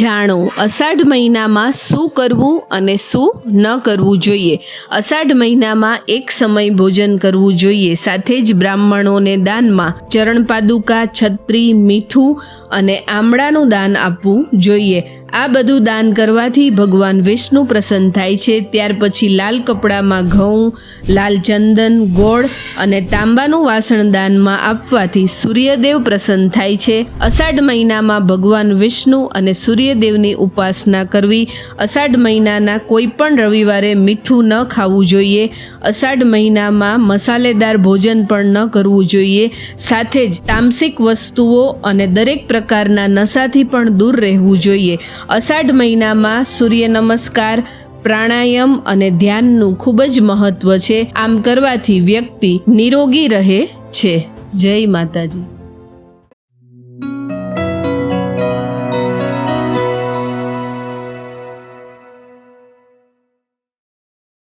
જાણો, અષાઢ મહિનામાં શું કરવું અને શું ન કરવું જોઈએ? અષાઢ મહિનામાં એક સમય ભોજન કરવું જોઈએ. સાથે જ બ્રાહ્મણોને દાનમાં ચરણ પાદુકા, છત્રી, મીઠું અને આમળાનું દાન આપવું જોઈએ. આ બધું દાન કરવાથી ભગવાન વિષ્ણુ પ્રસન્ન થાય છે. ત્યાર પછી લાલ કપડામાં ઘઉં, લાલ ચંદન, ગોળ અને તાંબાનું વાસણ દાનમાં આપવાથી સૂર્યદેવ પ્રસન્ન થાય છે. અષાઢ મહિનામાં ભગવાન વિષ્ણુ અને સૂર્યદેવની ઉપાસના કરવી. અષાઢ મહિનાના કોઈ પણ રવિવારે મીઠું ન ખાવું જોઈએ. અષાઢ મહિનામાં મસાલેદાર ભોજન પણ ન કરવું જોઈએ. સાથે જ તામસિક વસ્તુઓ અને દરેક પ્રકારના નશાથી પણ દૂર રહેવું જોઈએ. અષાઢ મહિનામાં સૂર્ય નમસ્કાર પ્રાણાયામ અને ધ્યાનનું ખૂબ જ મહત્વ છે. આમ કરવાથી વ્યક્તિ નિરોગી રહે છે. જય માતાજી.